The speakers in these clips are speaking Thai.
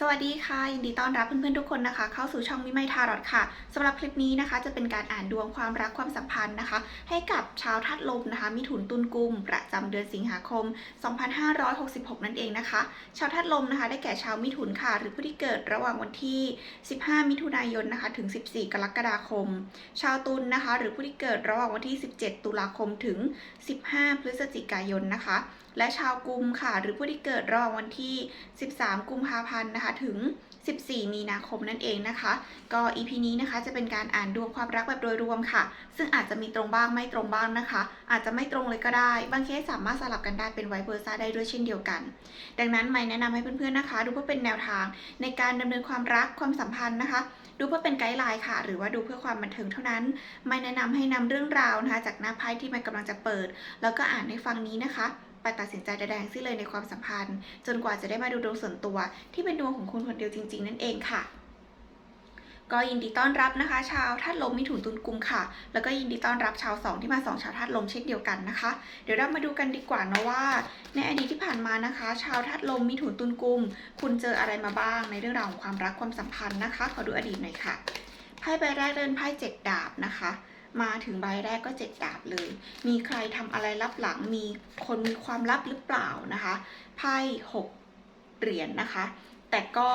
สวัสดีค่ะ ยินดีต้อนรับเพื่อนๆทุกคนนะคะ เข้าสู่ช่องมิไมทารอดค่ะสำหรับคลิปนี้นะคะ จะเป็นการอ่านดวงความรักความสัมพันธ์นะคะ ให้กับชาวธาตุลมนะคะ มิถุนตุลกุม ประจำเดือนสิงหาคม 2566 นั่นเองนะคะ ชาวธาตุลมนะคะ ได้แก่ชาวมิถุนค่ะ หรือผู้ที่เกิดระหว่างวันที่ 15 มิถุนายนนะคะ ถึง 14 กรกฎาคม ชาวตุลนะคะ หรือผู้ที่เกิดระหว่างวันที่ 17 ตุลาคมถึง 15 พฤศจิกายนนะคะ และชาวกุมค่ะ หรือผู้ที่เกิดระหว่างวันที่ 13 กุมภาพันธ์นะคะ ถึง 14 มีนาคมนั่นเองนะคะ ก็ EP นี้นะคะจะเป็นการอ่านดวงความรักแบบโดยรวมค่ะ ซึ่งอาจจะมีตรงบ้างไม่ตรงบ้างนะคะ อาจจะไม่ตรงเลยก็ได้ บางเคสสามารถสลับกันได้เป็นไวเ e อร์ซ่าได้ด้วยเช่นเดียวกัน ดังนั้นไม่แนะนำให้เพื่อนๆนะคะ ดูเพื่อเป็นแนวทางในการดำเนินความรักความสัมพันธ์นะคะดูเพื่อเป็นไกด์ไลน์ค่ะ หรือว่าดูเพื่อความบันเทิงเท่านั้น ไม่แนะนำให้นำเรื่องราวนะคะจากหน้าไพ่ที่มันกำลังจะเปิด แล้วก็อ่านให้ฟังนี้นะคะ ไปตัดสินใจใดๆทั้งสิ้นเลยในความสัมพันธ์ จนกว่าจะได้มาดูดวงส่วนตัว ที่เป็นดวงของคุณคนเดียวจริง ๆ นั่นเองค่ะก็ยินดีต้อนรับนะคะ ชาวธาตุลมมิถุนตุลกุมค่ะ แล้วก็ยินดีต้อนรับชาวสองที่มาสองชาวธาตุลมเช่นเดียวกันนะคะ เดี๋ยวเรามาดูกันดีกว่านะว่า ในอดีตที่ผ่านมานะคะ ชาวธาตุลมมิถุนตุลกุม คุณเจออะไรมาบ้างในเรื่องราวของความรักความสัมพันธ์นะคะ ขอดูอดีตหน่อยค่ะไพ่ใบแรกเดินไพ่เจ็ดดาบนะคะ มาถึงใบแรกก็เจ็ดดาบเลย มีใครทำอะไรลับหลัง มีคนมีความลับหรือเปล่านะคะ ไพ่หกเหรียญนะคะ แต่ก็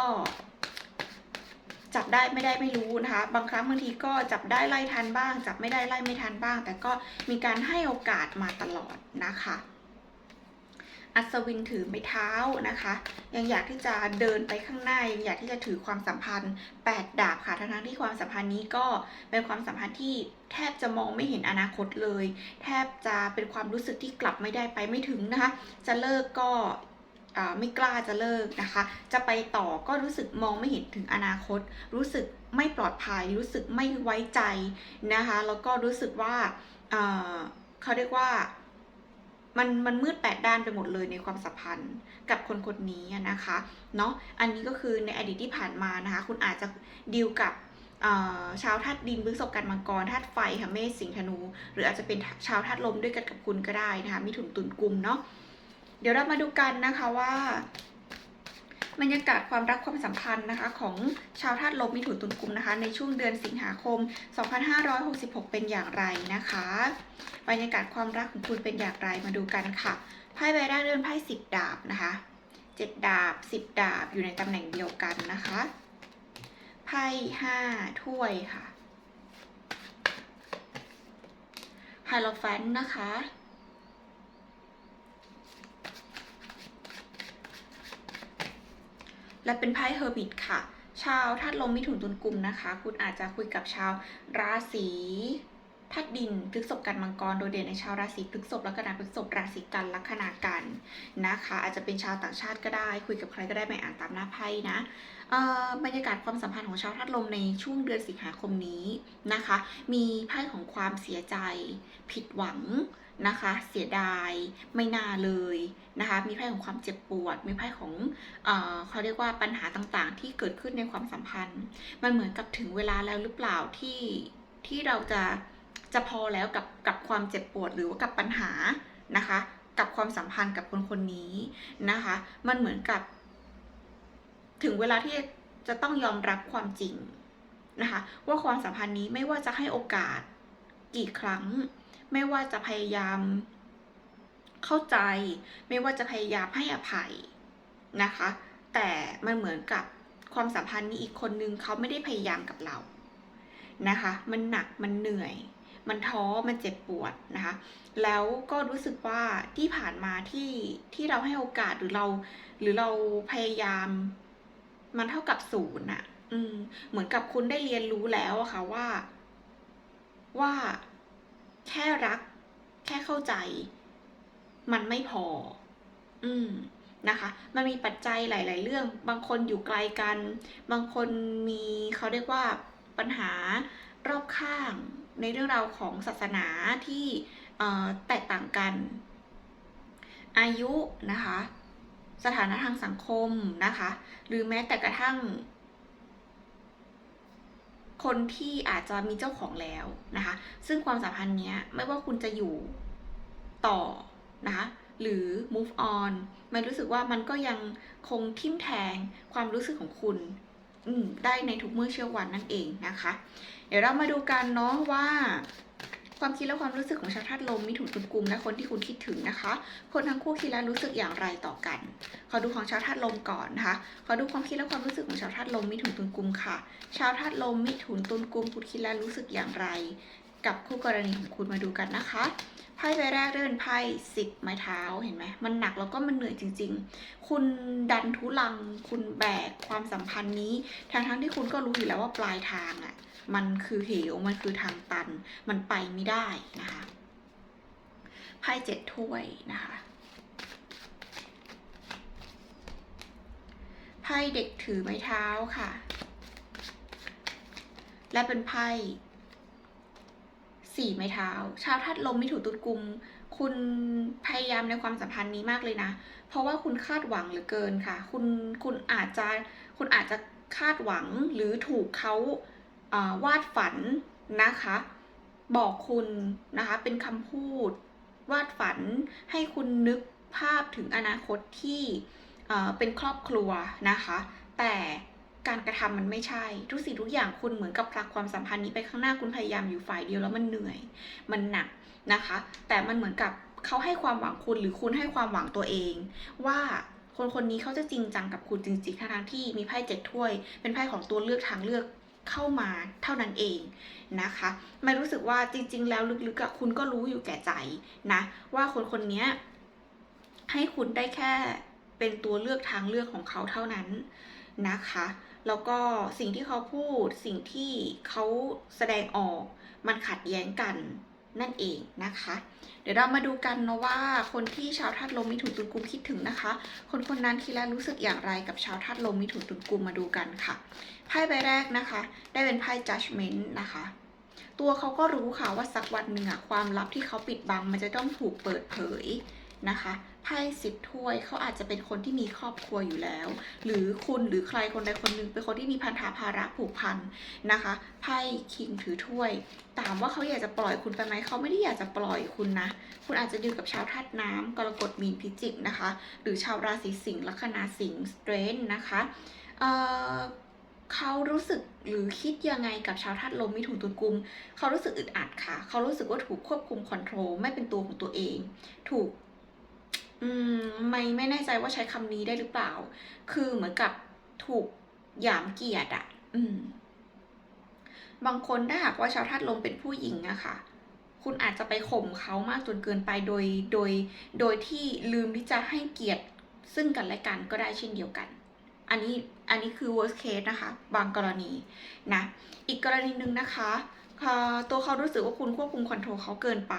จับได้ไม่ได้ไม่รู้นะคะ บางครั้งบางทีก็จับได้ไล่ทันบ้าง จับไม่ได้ไล่ไม่ทันบ้าง แต่ก็มีการให้โอกาสมาตลอดนะคะ อัศวินถือไม้เท้านะคะ ยังอยากที่จะเดินไปข้างหน้ายังอยากที่จะถือความสัมพันธ์8ดาบค่ะทั้งที่ความสัมพันธ์นี้ก็เป็นความสัมพันธ์ที่แทบจะมองไม่เห็นอนาคตเลย แทบจะเป็นความรู้สึกที่กลับไม่ได้ไปไม่ถึงนะคะ จะเลิกก็ไม่กล้าจะเลิกนะคะ จะไปต่อก็รู้สึกมองไม่เห็นถึงอนาคต รู้สึกไม่ปลอดภัย รู้สึกไม่ไว้ใจนะคะ แล้วก็รู้สึกว่าเขาเรียกว่า มันมันมืดแปดด้านไปหมดเลยในความสัมพันธ์กับคนคนนี้นะคะเนาะอันนี้ก็คือในอดีตที่ผ่านมานะคะ คุณอาจจะดีลกับชาวธาตุดินพฤษภกันมังกรธาตุไฟค่ะเมษสิงห์ธนู หรืออาจจะเป็นชาวธาตุลมด้วยกันกับคุณก็ได้นะคะมิถุนตุลกุมเนาะเดี๋ยวเรามาดูกันนะคะว่า บรรยากาศความรักความสัมพันธ์นะคะของชาวธาตุลมมิถุนตุลกุมนะคะ ในช่วงเดือนสิงหาคม 2566 เป็นอย่างไรนะคะ บรรยากาศความรักของคุณเป็นอย่างไรมาดูกันค่ะไพ่ใบแรกเดินไพ่สิบดาบนะคะเจ็ดดาบสิบดาบอยู่ในตำแหน่งเดียวกันนะคะไพ่ห้าถ้วยค่ะไฮโลแฟนนะคะ และเป็นไพ่เฮอร์บิทค่ะ ชาวธาตุลมมิถุนตุลกุมนะคะ คุณอาจจะคุยกับชาวราศี ธาตุดินพฤษภกันมังกรโดยเด่นในชาวราศีพฤษภและกนาพฤษภราศีกันลัคนากันนะคะ อาจจะเป็นชาวต่างชาติก็ได้ คุยกับใครก็ได้ไม่อ่านตามหน้าไพ่นะอ่อบรรยากาศความสัมพันธ์ของชาวธาตุลมในช่วงเดือนสิงหาคมนี้นะคะ มีไพ่ของความเสียใจ ผิดหวังนะคะ เสียดายไม่น่าเลยนะคะ มีไพ่ของความเจ็บปวด มีไพ่ของเอ่อเขาเรียกว่าปัญหาต่างๆ ที่เกิดขึ้นในความสัมพันธ์ มันเหมือนกับถึงเวลาแล้วหรือเปล่าที่ที่เราจะ จะพอแล้วกับกับความเจ็บปวดหรือว่ากับปัญหานะคะ กับความสัมพันธ์กับคนคนนี้นะคะ มันเหมือนกับ ถึงเวลาที่จะต้องยอมรับความจริงนะคะ ว่าความสัมพันธ์นี้ไม่ว่าจะให้โอกาสกี่ครั้ง ไม่ว่าจะพยายามเข้าใจ ไม่ว่าจะพยายามให้อภัยนะคะ แต่มันเหมือนกับความสัมพันธ์นี้อีกคนนึงเขาไม่ได้พยายามกับเรานะคะ มันหนักมันเหนื่อย มันท้อมันเจ็บปวดนะคะ แล้วก็รู้สึกว่าที่ผ่านมาที่ที่เราให้โอกาสหรือเรา หรือเราพยายาม มันเท่ากับศูนย์อะอืม เหมือนกับคุณได้เรียนรู้แล้วอะค่ะว่า ว่าแค่รัก แค่เข้าใจ มันไม่พอ อืมนะคะ มันมีปัจจัยหลาย ๆ เรื่อง บางคนอยู่ไกลกัน บางคนมีเขาเรียกว่าปัญหารอบข้าง ในเรื่องราวของศาสนาที่แตกต่างกัน อายุนะคะ สถานะทางสังคมนะคะ หรือแม้แต่กระทั่ง คนที่อาจจะมีเจ้าของแล้วนะคะ ซึ่งความสัมพันธ์เนี้ยไม่ว่าคุณจะอยู่ต่อนะคะหรือ move on ไม่รู้สึกว่ามันก็ยังคงทิ่มแทงความรู้สึกของคุณ ได้ในทุกเมื่อเชื่อวันนั่นเองนะคะ เดี๋ยวเรามาดูกันเนาะว่า ความคิดและความรู้สึกของชาวธาตุลมมิถุนตุลกุมและคนที่คุณคิดถึงนะคะ คนทั้งคู่คิดและรู้สึกอย่างไรต่อกันขอดูของชาวธาตุลมก่อนนะคะขอดูความคิดและความรู้สึกของชาวธาตุลมมิถุนตุลกุมค่ะ ชาวธาตุลมมิถุนตุลกุมคุณคิดและรู้สึกอย่างไร กับคู่กรณีของคุณมาดูกันนะคะ ไพ่ใบแรกได้เป็นไพ่สิบไม้เท้าเห็นไหมมันหนักแล้วก็มันเหนื่อยจริง ๆ คุณดันทุลัง คุณแบกความสัมพันธ์นี้ทั้งทั้งๆที่คุณก็รู้อยู่แล้วว่าปลายทางอะ่ะ มันคือเหวมันคือทางตัน มันไปไม่ได้นะคะไพ่เจ็ดถ้วยนะคะไพ่เด็กถือไม้เท้าค่ะ และเป็นไพ่ สี่ไม้เท้า ชาวทัดลมมิถุตุลกุม คุณพยายามในความสัมพันธ์นี้มากเลยนะ เพราะว่าคุณคาดหวังเหลือเกินค่ะ คุณคุณอาจจะคุณอาจจะคาดหวังหรือถูกเขาาวาดฝันนะคะ บอกคุณนะคะเป็นคำพูด วาดฝันให้คุณนึกภาพถึงอนาคตที่เป็นครอบครัวนะคะ แต่ การกระทำมันไม่ใช่ ทุกสิ่งทุกอย่างคุณเหมือนกับผลักความสัมพันธ์นี้ไปข้างหน้าคุณพยายามอยู่ฝ่ายเดียวแล้วมันเหนื่อย มันหนักนะคะ แต่มันเหมือนกับเขาให้ความหวังคุณหรือคุณให้ความหวังตัวเอง ว่าคนคนนี้เขาจะจริงจังกับคุณจริงๆทั้งที่มีไพ่เจ็ดถ้วย เป็นไพ่ของตัวเลือกทางเลือกเข้ามาเท่านั้นเองนะคะไม่รู้สึกว่าจริง ๆ แล้วลึกๆอะคุณก็รู้อยู่แก่ใจนะว่าคนคนนี้ให้คุณได้แค่เป็นตัวเลือกทางเลือกของเขาเท่านั้นนะคะ แล้วก็สิ่งที่เขาพูดสิ่งที่เขาแสดงออก มันขัดแย้งกันนั่นเองนะคะ เดี๋ยวเรามาดูกันนะว่าคนที่ชาวธาตุลมมิถุนตุลกุมคิดถึงนะคะ คนคนนั้นคิดและรู้สึกอย่างไรกับชาวธาตุลมมิถุนตุลกุมมาดูกันค่ะไพ่ใบแรกนะคะ ได้เป็นไพ่ judgment นะคะ ตัวเขาก็รู้ค่ะว่าสักวันหนึ่งอะความลับที่เขาปิดบังมันจะต้องถูกเปิดเผย นะคะไพ่สิบถ้วยเขาอาจจะเป็นคนที่มีครอบครัวอยู่แล้ว หรือคุณหรือใครคนใดคนหนึ่งเป็นคนที่มีพันธะภาระผูกพันนะคะไพ่คิงถือถ้วย ถามว่าเขาอยากจะปล่อยคุณไปไหมเขาไม่ได้อยากจะปล่อยคุณนะ คุณอาจจะอยู่กับชาวธาตุน้ำกรกฎมีนพิจิกนะคะ หรือชาวราศีสิงห์ลัคนาสิงห์สเตรนนะคะเอ่อเขารู้สึกหรือคิดยังไงกับชาวธาตุลมมิถุนตุลกุม เขารู้สึกอึดอัดค่ะ เขารู้สึกว่าถูกควบคุมคอนโทรลไม่เป็นตัวของตัวเอง ถูก อืมไม่ไม่แน่ใจว่าใช้คำนี้ได้หรือเปล่า คือเหมือนกับถูกหยามเกียรติอะ อืม บางคนถ้าหากว่าชาวธาตุลมเป็นผู้หญิงอะค่ะ คุณอาจจะไปข่มเขามากจนเกินไปโดยโดย โดยที่ลืมที่จะให้เกียรติซึ่งกันและกันก็ได้เช่นเดียวกัน อันนี้อันนี้คือ worst case นะคะ บางกรณีนะ อีกกรณีหนึ่งนะคะตัวเขารู้สึกว่าคุณควบคุมคอนโทรลเขาเกินไป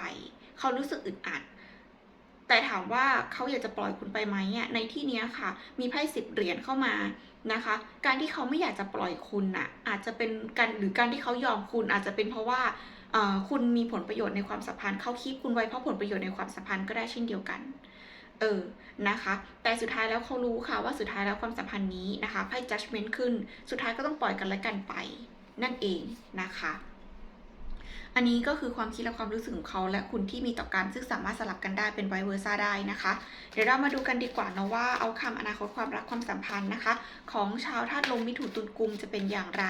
เขารู้สึกอึดอัด แต่ถามว่าเขาอยากจะปล่อยคุณไปไหมอะในที่นี้ค่ะ มีไพ่สิบเหรียญเข้ามานะคะ การที่เขาไม่อยากจะปล่อยคุณน่ะอาจจะเป็นการหรือการที่เขายอมคุณอาจจะเป็นเพราะว่าคุณมีผลประโยชน์ในความสัมพันธ์เขาคีบคุณไว้เพราะผลประโยชน์ในความสัมพันธ์ก็ได้เช่นเดียวกัน เออ นะคะ แต่สุดท้ายแล้วเขารู้ค่ะว่าสุดท้ายแล้วความสัมพันธ์นี้นะคะไพ่ judgment ขึ้น สุดท้ายก็ต้องปล่อยกันและกันไป นั่นเองนะคะ อันนี้ก็คือความคิดและความรู้สึกของเขาและคุณที่มีต่อกันซึ่งสามารถสลับกันได้เป็นไวเวอร์ซ่าได้นะคะ เดี๋ยวเรามาดูกันดีกว่านะว่าเอาคำอนาคตความรักความสัมพันธ์นะคะ ของชาวธาตุลมมิถุนตุลกุมจะเป็นอย่างไร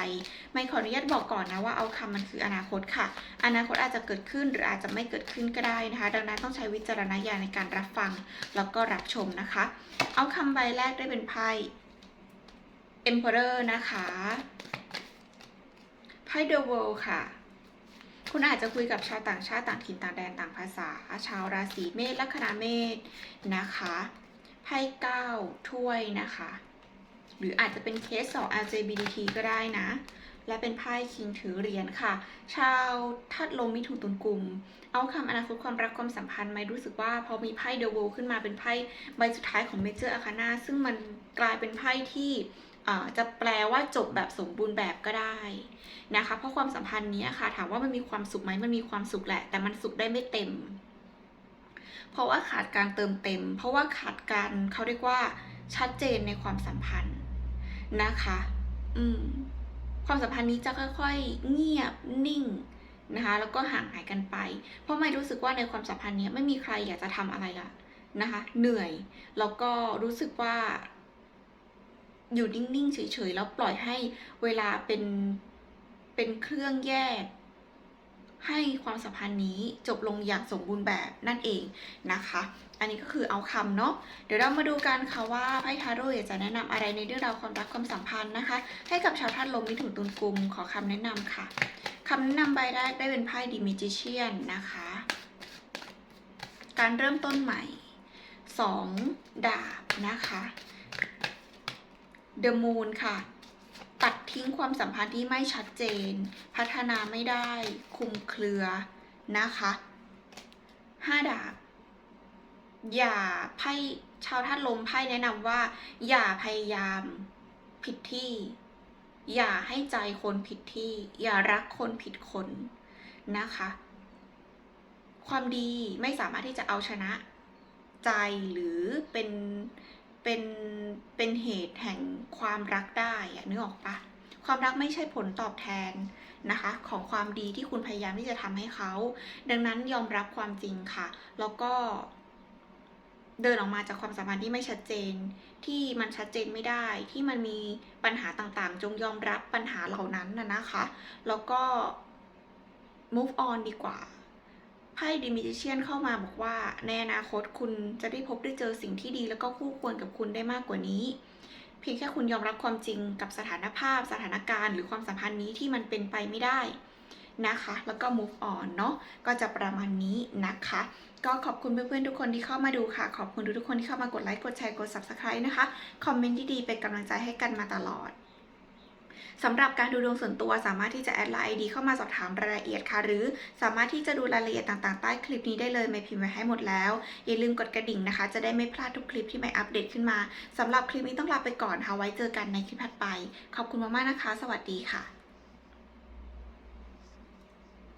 ไม่ขออนุญาตบอกก่อนนะว่าเอาคำมันคืออนาคตค่ะ อนาคตอาจจะเกิดขึ้นหรืออาจจะไม่เกิดขึ้นก็ได้นะคะ ดังนั้นต้องใช้วิจารณญาณในการรับฟังแล้วก็รับชมนะคะ เอาคำใบแรกได้เป็นไพ่ Emperor นะคะไพ่ The World ค่ะ คุณอาจจะคุยกับชาวต่างชาติต่างถิ่นต่างแดนต่างภาษา ชาวราศีเมษลัคนาเมษนะคะไพ่เก้าถ้วยนะคะ หรืออาจจะเป็นเคสสอง LGBT ก็ได้นะ และเป็นไพ่คิงถือเหรียญค่ะ ชาวทัดลมมิถุนตุลกลุ่ม เอาคำอนาคตความรักความสัมพันธ์ไหมรู้สึกว่าพอมีไพ่เดอะโวขึ้นมาเป็นไพ่ใบสุดท้ายของเมเจอร์อาคานาซึ่งมันกลายเป็นไพ่ที่ จะแปลว่าจบแบบสมบูรณ์แบบก็ได้นะคะ เพราะความสัมพันธ์นี้ค่ะ ถามว่ามันมีความสุขไหมมันมีความสุขแหละ แต่มันสุขได้ไม่เต็ม เพราะว่าขาดการเติมเต็ม เพราะว่าขาดการเขาเรียกว่าชัดเจนในความสัมพันธ์นะคะ อืม ความสัมพันธ์นี้จะค่อยๆ เงียบนิ่งนะคะแล้วก็ห่างหายกันไป เพราะไม่รู้สึกว่าในความสัมพันธ์นี้ไม่มีใครอยากจะทำอะไรละนะคะ เหนื่อย แล้วก็รู้สึกว่า อยู่นิ่งๆเฉยๆแล้วปล่อยให้เวลาเป็นเป็นเครื่องแยก ให้ความสัมพันธ์นี้จบลงอย่างสมบูรณ์แบบนั่นเองนะคะ อันนี้ก็คือเอาคำเนาะเดี๋ยวเรามาดูกันค่ะว่าไพ่ทาโร่อยากจะแนะนำอะไรในเรื่องราวความรักความสัมพันธ์นะคะ ให้กับชาวธาตุลมมิถุนตุลกุมขอคำแนะนำค่ะคำแนะนำใบแรกได้เป็นไพ่ดิมิจิเชียนนะคะ การเริ่มต้นใหม่สองดาบนะคะ The Moon ค่ะ ตัดทิ้งความสัมพันธ์ที่ไม่ชัดเจน พัฒนาไม่ได้ คุมเครือนะคะห้าดาบอย่าไพ่ชาวธาตุลมไพ่แนะนำว่า อย่าพยายามผิดที่ อย่าให้ใจคนผิดที่ อย่ารักคนผิดคนนะคะ ความดีไม่สามารถที่จะเอาชนะ ใจหรือเป็น เป็นเป็นเหตุแห่งความรักได้อะนึกออกปะความรักไม่ใช่ผลตอบแทนนะคะ ของความดีที่คุณพยายามที่จะทำให้เขา ดังนั้นยอมรับความจริงค่ะ แล้วก็ เดินออกมาจากความสัมพันธ์ที่ไม่ชัดเจน ที่มันชัดเจนไม่ได้ ที่มันมีปัญหาต่างๆ จงยอมรับปัญหาเหล่านั้นนะนะคะ แล้วก็ move on ดีกว่า ไพ่ดิมิจิเชียนเข้ามาบอกว่า ในอนาคตคุณจะได้พบได้เจอสิ่งที่ดี แล้วก็คู่ควรกับคุณได้มากกว่านี้ เพียงแค่คุณยอมรับความจริงกับสถานภาพ สถานการณ์หรือความสัมพันธ์นี้ที่มันเป็นไปไม่ได้นะคะ แล้วก็ move on เนาะก็จะประมาณนี้นะคะ ก็ขอบคุณเพื่อนๆทุกคนที่เข้ามาดูค่ะ ขอบคุณทุกๆคนที่เข้ามากดไลค์ กดแชร์ กด subscribe นะคะ คอมเมนต์ดีๆ เป็นกำลังใจให้กันมาตลอด สำหรับการดูดวงส่วนตัวสามารถที่จะแอดไลน์ ID เข้ามาสอบถามรายละเอียดค่ะ หรือสามารถที่จะดูรายละเอียดต่างๆ ใต้คลิปนี้ได้เลยไม่พิมพ์ไว้ให้หมดแล้ว อย่าลืมกดกระดิ่งนะคะ จะได้ไม่พลาดทุกคลิปที่ไม่อัปเดตขึ้นมาสำหรับคลิปนี้ต้องลาไปก่อนค่ะไว้เจอกันในคลิปถัดไป ขอบคุณมากๆนะคะ สวัสดีค่ะ